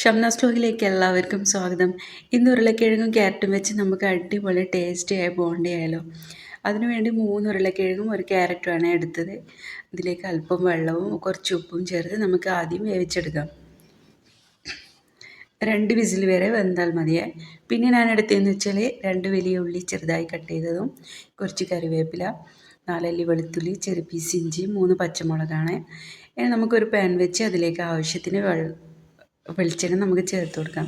ഷംനാസ് വ്ലോഗിലേക്ക് എല്ലാവർക്കും സ്വാഗതം. ഇന്ന് ഉരുളക്കിഴങ്ങും ക്യാരറ്റും വെച്ച് നമുക്ക് അടിപൊളി ടേസ്റ്റിയായ ബോണ്ടി ആയാലോ അതിനുവേണ്ടി മൂന്ന് ഉരുളക്കിഴങ്ങും ഒരു ക്യാരറ്റുമാണ് എടുത്തത്. ഇതിലേക്ക് അല്പം വെള്ളവും കുറച്ച് ഉപ്പും ചേർത്ത് നമുക്ക് ആദ്യം വേവിച്ചെടുക്കാം. രണ്ട് വിസിൽ വരെ വെന്താൽ മതിയായി. പിന്നെ ഞാൻ എടുത്തതെന്ന് വെച്ചാൽ രണ്ട് വലിയ ഉള്ളി ചെറുതായി കട്ട് ചെയ്തതും കുറച്ച് കറിവേപ്പില നാലല്ലി വെളുത്തുള്ളി ചെറു പീസ് ഇഞ്ചി മൂന്ന് പച്ചമുളകാണ്. ഇനി നമുക്കൊരു പാൻ വെച്ച് അതിലേക്ക് ആവശ്യത്തിന് വെള്ളം വെളിച്ചെണ്ണ നമുക്ക് ചേർത്ത് കൊടുക്കാം.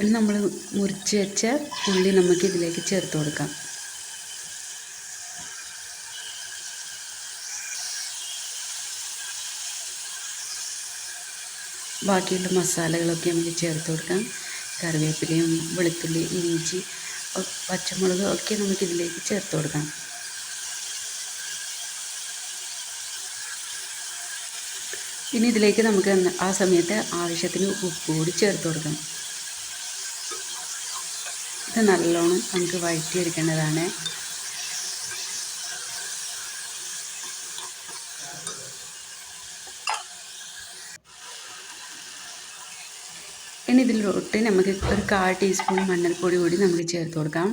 ഇനി നമ്മൾ മുറിച്ച് വെച്ച ഉള്ളി നമുക്ക് ഇതിലേക്ക് ചേർത്ത് കൊടുക്കാം. ബാക്കിയുള്ള മസാലകളൊക്കെ നമുക്ക് ചേർത്ത് കൊടുക്കാം. കറിവേപ്പിലയും വെളുത്തുള്ളി ഇഞ്ചി പച്ചമുളകും ഒക്കെ നമുക്കിതിലേക്ക് ചേർത്ത് കൊടുക്കാം. ഇനി ഇതിലേക്ക് നമുക്ക് ആ സമയത്ത് ആവശ്യത്തിന് ഉപ്പ് കൂടി ചേർത്ത് കൊടുക്കണം ഇത് നല്ലോണം നമുക്ക് വഴറ്റിയെടുക്കേണ്ടതാണ്. ഇനി ഇതിലോട്ട് നമുക്ക് ഒരു കാൽ ടീസ്പൂൺ മഞ്ഞൾപ്പൊടി കൂടി നമുക്ക് ചേർത്ത് കൊടുക്കാം.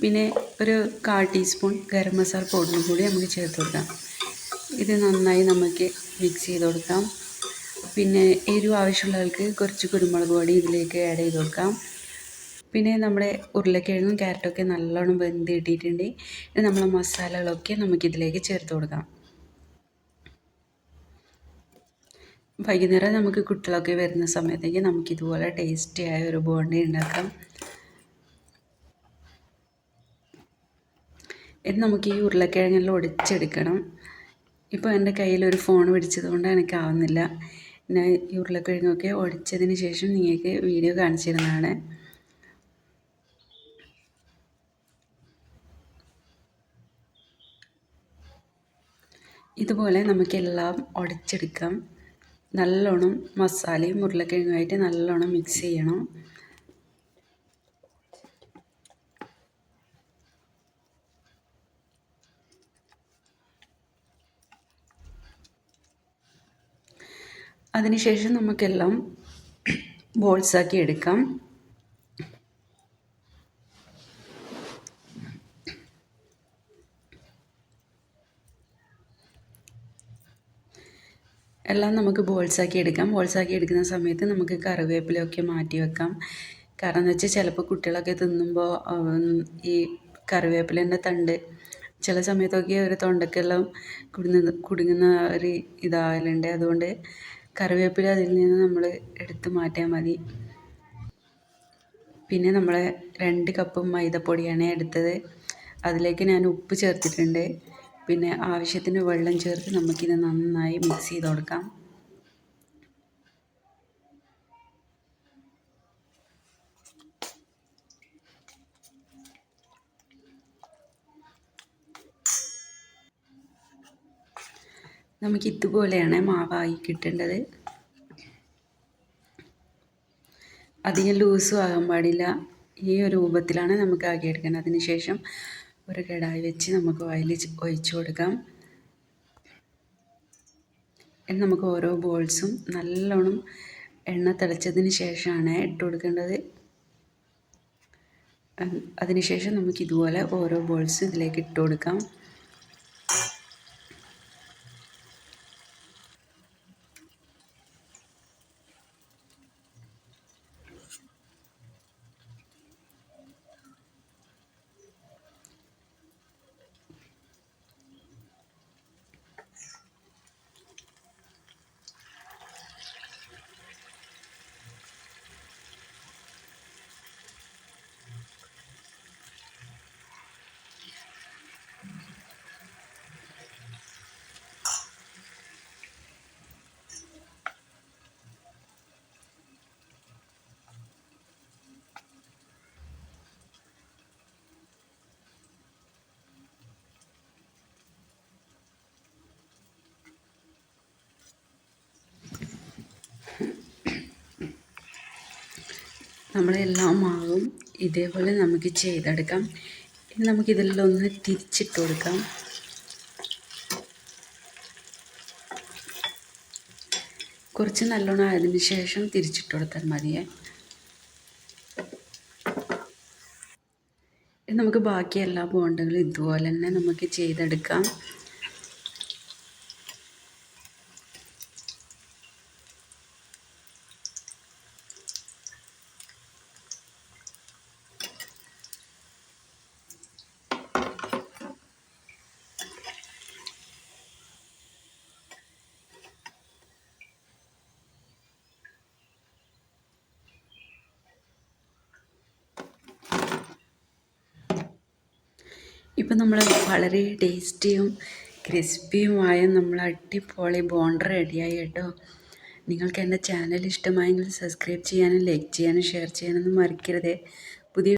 പിന്നെ ഒരു കാൽ ടീസ്പൂൺ ഗരം മസാല പൗഡറും കൂടി നമുക്ക് ചേർത്ത് കൊടുക്കാം. ഇത് നന്നായി നമുക്ക് മിക്സ് ചെയ്ത് കൊടുക്കാം. പിന്നെ എരിവ് ആവശ്യമുള്ളവർക്ക് കുറച്ച് കുരുമുളക് പൊടി ഇതിലേക്ക് ആഡ് ചെയ്ത് കൊടുക്കാം. പിന്നെ നമ്മുടെ ഉരുളക്കിഴങ്ങും ക്യാരറ്റൊക്കെ നല്ലോണം വെന്ത് കിട്ടിയിട്ടുണ്ട്. ഇനി നമ്മളെ മസാലകളൊക്കെ നമുക്കിതിലേക്ക് ചേർത്ത് കൊടുക്കാം. വൈകുന്നേരം നമുക്ക് കുട്ടികളൊക്കെ വരുന്ന സമയത്തേക്ക് നമുക്കിതുപോലെ ടേസ്റ്റിയായ ഒരു ബോണ്ടി ഉണ്ടാക്കാം. ഇത് നമുക്ക് ഈ ഉരുളക്കിഴങ്ങെല്ലാം ഒടിച്ചെടുക്കണം. ഇപ്പോൾ എന്റെ കയ്യിൽ ഒരു ഫോൺ പിടിച്ചത് കൊണ്ട് എനിക്കാവുന്നില്ല. ഞാൻ ഉരുളക്കിഴങ്ങൊക്കെ ഒടിച്ചതിന് ശേഷം നിങ്ങൾക്ക് വീഡിയോ കാണിച്ചിരുന്നതാണ്. ഇതുപോലെ നമുക്കെല്ലാം ഉടച്ചെടുക്കാം നല്ലോണം മസാലയും ഉരുളക്കിഴങ്ങുമായിട്ട് നല്ലോണം മിക്സ് ചെയ്യണം. അതിനുശേഷം നമുക്കെല്ലാം ബോൾസാക്കി എടുക്കാം. എല്ലാം നമുക്ക് ബോൾസാക്കി എടുക്കാം. ബോൾസാക്കി എടുക്കുന്ന സമയത്ത് നമുക്ക് കറിവേപ്പിലയൊക്കെ മാറ്റി വെക്കാം. കാരണം എന്ന് വെച്ചാൽ ചിലപ്പോൾ കുട്ടികളൊക്കെ തിന്നുമ്പോൾ ഈ കറിവേപ്പിലേന്റെ തണ്ട് ചില സമയത്തൊക്കെ ഒരു തൊണ്ടക്കെല്ലാം കുടുങ്ങുന്ന കുടുങ്ങുന്ന ഒരു ഇതാകലുണ്ട് അതുകൊണ്ട് കറിവേപ്പില അതിൽ നിന്ന് നമ്മൾ എടുത്ത് മാറ്റിയാൽ മതി. പിന്നെ നമ്മൾ രണ്ട് കപ്പ് മൈദപ്പൊടിയാണ് എടുത്തത്. അതിലേക്ക് ഞാൻ ഉപ്പ് ചേർത്തിട്ടുണ്ട്. പിന്നെ ആവശ്യത്തിന് വെള്ളം ചേർത്ത് നമുക്കിത് നന്നായി മിക്സ് ചെയ്ത് കൊടുക്കാം. നമുക്ക് ഇതുപോലെയാണ് മാവായി കിട്ടേണ്ടത്. അധികം ലൂസും ആകാൻ പാടില്ല. ഈ ഒരു രൂപത്തിലാണ് നമുക്ക് ആക്കിയെടുക്കേണ്ടത് അതിന് ശേഷം ഒരു കടായി വെച്ച് നമുക്ക് ഓയിൽ ഒഴിച്ചു കൊടുക്കാം. നമുക്ക് ഓരോ ബോൾസും നല്ലോണം എണ്ണ തിളച്ചതിന് ശേഷമാണ് ഇട്ട് കൊടുക്കേണ്ടത്. അതിനുശേഷം നമുക്ക് ഇതുപോലെ ഓരോ ബോൾസ് ഇതിലേക്ക് ഇട്ട് കൊടുക്കാം. നമ്മളെല്ലാ മാവും. ഇതേപോലെ നമുക്ക് ചെയ്തെടുക്കാം. ഇനി നമുക്കിതെല്ലാം ഒന്ന് തിരിച്ചിട്ട് കൊടുക്കാം. കുറച്ച് നല്ലോണം ആയതിന് ശേഷം തിരിച്ചിട്ട് കൊടുത്താൽ മതിയേ. നമുക്ക് ബാക്കി എല്ലാ ബോണ്ടുകളും ഇതുപോലെ തന്നെ നമുക്ക് ചെയ്തെടുക്കാം. ഇപ്പം നമ്മൾ വളരെ ടേസ്റ്റിയും ക്രിസ്പിയുമായ നമ്മൾ അടിപൊളി ബോണ്ട റെഡിയായി കേട്ടോ. നിങ്ങൾക്ക് എന്റെ ചാനൽ ഇഷ്ടമായെങ്കിൽ സബ്സ്ക്രൈബ് ചെയ്യാനും ലൈക്ക് ചെയ്യാനും ഷെയർ ചെയ്യാനൊന്നും മറക്കരുത്.